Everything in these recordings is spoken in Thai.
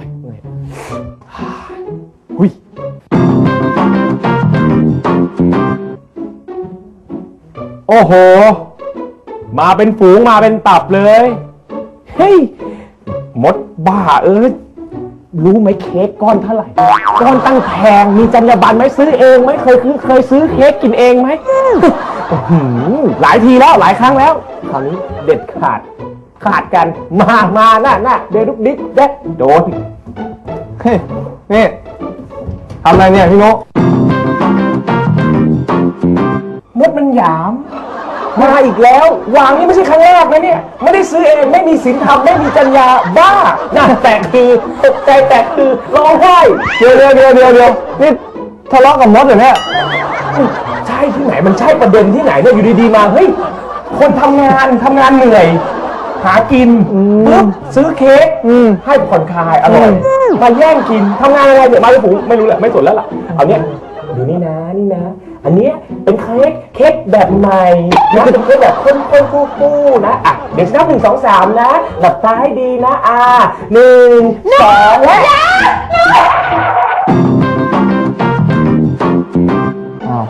ยเหนื่อยหุยโอ้โห มาเป็นฝูงมาเป็นตับเลย เฮ้ย มดบ้าเอ้ยรู้ไหมเค้กก้อนเท่าไหร่ ก้อนตั้งแพงมีจรรยาบรรณไหมซื้อเองไหมเคยคือเคยซื้อเค้กกินเองไหมหลายทีแล้วหลายครั้งแล้วคราวนี้เด็ดขาด ขาดกัน มามาน่ะน่ะเดลุกดิ๊กเด็ดโดนเฮ้ยนี่ทำอะไรเนี่ยพี่นุมดมันหยาม มาอีกแล้ววางนี่ไม่ใช่ครั้งแรกนะเนี่ย ไม่ได้ซื้อเองไม่มีศีลธรรมไม่มีจรรยาบ้าน่าแต่คือตกใจแต่คือร้องไห้เดี๋ยวเดี๋ยวเดี๋ยวเดี๋ยวเดี๋ยวนี่ทะเลาะกับมดเหรอเนี่ยใช่ที่ไหนมันใช่ประเด็นที่ไหนเนี่ยอยู่ดีๆมาเฮ้ยคนทำงานทำงานเหนื่อย หากินปุ๊บซื้อเค้กอืมให้ผ่อนคลายอร่อยมาแย่งกินทำงานอะไรเนี่ยมาเป็นฝูงไม่รู้แหละไม่สนแล้วล่ะเอาเนี่ยดูนี่นะนี่นะ อันเนี้ยเป็นเค้กเค้กแบบใหม่นะเป็นเค้กแบบข้นๆฟูๆนะอะเดี๋ยวนับหนึ่งสองสามนะหลับตาให้ดีนะอ่าหนึ่งสองและอ้าว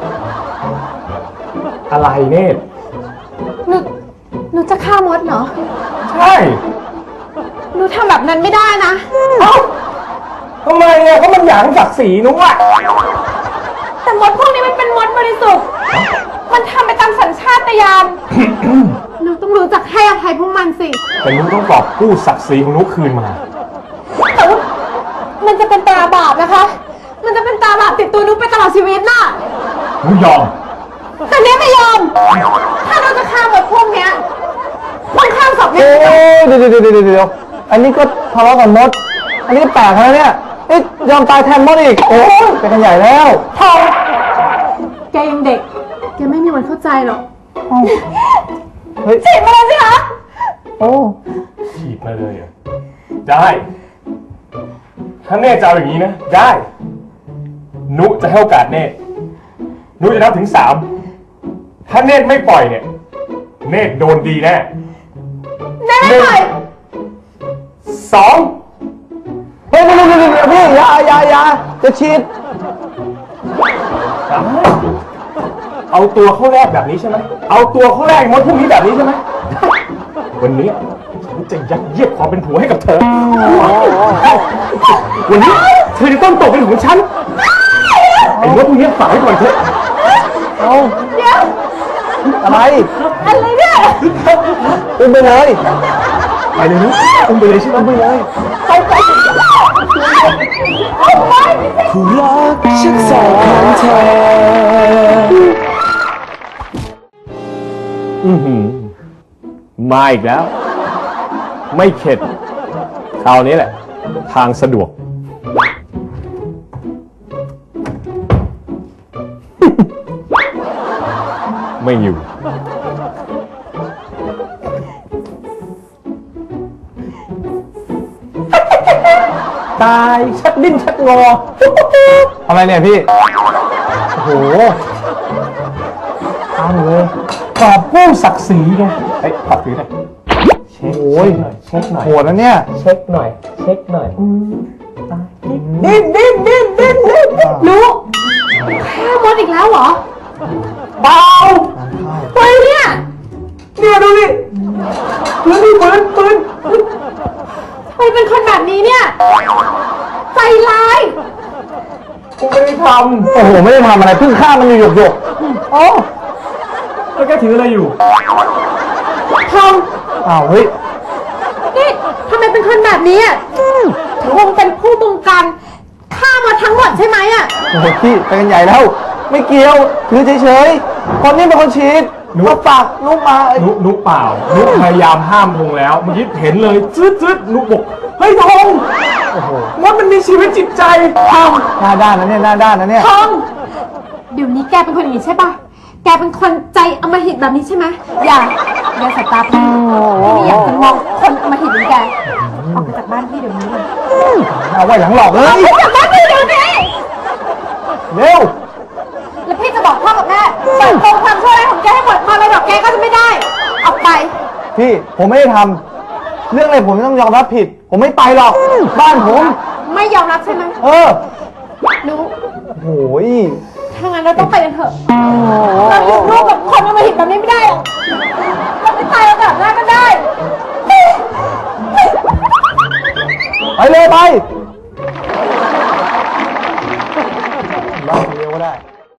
อะไรเนตรหนู หนูจะฆ่ามดเหรอ ใช่หนูทำแบบนั้นไม่ได้นะ เอ้าทำไมอะก็มันหยางศักดิ์ศรีนุ้อะแต่มดพวกนี้มันเป็นมดบริสุทธิ์ มันทำไปตามสัญชาตญาณ หนูต้องรู้จักให้อภัยพวกมันสิ แต่นุ้ต้องกอบกู้ศักดิ์ศรีของนุ้คืนมา แต่ว่ามันจะเป็นตราบาปนะคะ มันจะเป็นตราบาปติดตัวหนุไปตลอดชีวิตน่ะนุ้ยอม แต่เนี้ยไม่ยอม ถ้าเราจะฆ่ามดพวกเนี้ย ต้องข้ามศพโอ้เนี่ยยเดี๋ยวเดี๋ยวเดี๋ยวเดี๋ยวเดี๋ยวอันนี้ก็ทะเลาะกับมด อันนี้ก็แปลกแล้วเนี่ยนี่ยอมตายแทนมดอีก โอ้ยไปกันใหญ่แล้ว ทองแกยังเด็ก แกไม่มีวันเข้าใจหรอกอ้าวเฮ้ยฉีดมาเลยสิคะโอ้ ฉีดมาเลยเหรอะได้ ถ้าเน่จะเอาอย่างนี้นะ ได้ นุจะให้โอกาสเน่นุจะนับถึงสามถ้าเน่ไม่ปล่อยเนี่ย เน่โดนดีแน่ แน่ไม่ปล่อยสองเฮ้ยเดี๋ยวเดี๋ยวเดียวพี่อยาอยาอยาจะฉีดสามเอาตัวเข้าแรกแบบนี้ใช่ไหมเอาตัวเข้าแรกมดพวกนี้แบบนี้ใช่ไหมวันนี้ฉันจะยัดเยียดความเป็นผัวให้กับเธอวันนี้เธอจะต้องตกเป็นของฉันไอ้มดพวกนี้ฝากไว้ก่อนเถอะเอาเดี๋ยวอะไรอะไรเนี่ย อุ้มไปเลย ไปเลยนะอุ้มไปเลยใช่ไหมไปเลยไปไปเอาไปผู้รักชักสองเธออือหือมาอีกแล้ว ไม่เข็ดคราวนี้แหละ ทางสะดวก ไม่อยู่ ตายชักดิ้นชักงออะไรเนี่ยพี่ โอ้โหตามเลยกอบกู้ศักดิ์ศรีไงเฮ้ยขอซื้อหน่อยเช็คโอ้ยเช็คหน่อยโหดนะเนี่ย เช็คหน่อย เช็คหน่อยตายดิ้นดิ้นดิ้นดิ้นดิ้นรู้ฆ่ามดอีกแล้วเหรอเบาเฮ้ยเนี่ยเนี่ยดูดิปืนดิปืนปืน กูไม่ได้ทโอ้โหไม่ได้ทำอะไรเพิ่งฆ่ามันอยู่หยกหยกๆอ๋อำแล้วแกถืออะไรอยู่ ทองอ้าวเฮ้ยนี่ทำไมเป็นคนแบบนี้อะคงเป็นผู้บงการฆ่ามาทั้งหมดใช่ไหมอะ โอ้โหพี่ไปกันใหญ่แล้ว ไม่เกี่ยวถือเฉยๆคนนี้เป็นคนฉีดหนู มาฝากนุ๊กมาเอ้ยนุนุเปล่า นุพยายามห้ามพงแล้ว เมื่อกี้เห็นเลยจืดจืดนุบอกเฮ้ยทง โอ้โหมดมันมีชีวิตจิตใจทองหน้าด้านนะเนี่ยหน้าด้านนะเนี่ยทองเดี๋ยวนี้แกเป็นคนอย่างนี้ใช่ปะแกเป็นคนใจอำมหิตแบบนี้ใช่ไหมอย่าอย่าสายตาพี่พี่ไม่อยากจะมองคนอำมหิตเหมือนแกออกไปจากบ้านพี่เดี๋ยวนี้เลยเอาไว้หลังหลอกเลย ออกไปจากบ้านพี่เดี๋ยวนี้ เร็ว แล้วพี่จะบอกพ่อกับแม่เปิดโปงความชั่วร้ายของแกให้หมดมาเลยดอกแกก็จะไม่ได้ ออกไป พี่ ผมไม่ได้ทำ เรื่องอะไรผมต้องยอมรับผิด ผมไม่ไปหรอก บ้านผม ไม่ยอมรับใช่ไหมเออรู้โอ้ยถ้างั้นเราต้องไปกันเถอะเราอยู่ร่วมกับคนอำมหิตแบบนี้ไม่ได้หรอกเราไม่ตายโอกาสหน้าก็ได้ ไปเลยไป